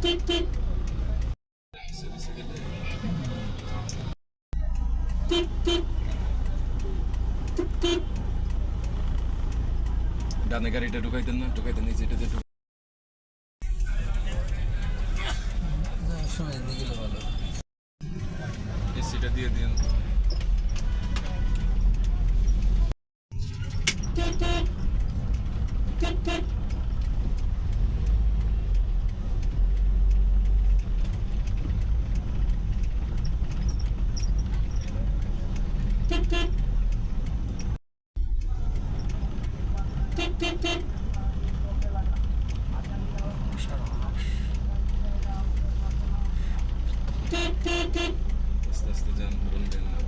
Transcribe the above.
Tick, tick. ডানে গাড়িটা ঢুকাইতেন না ঢুকাইতেন এই যেটা যে দিয়ে আস্তে আস্তে যান বলবেন না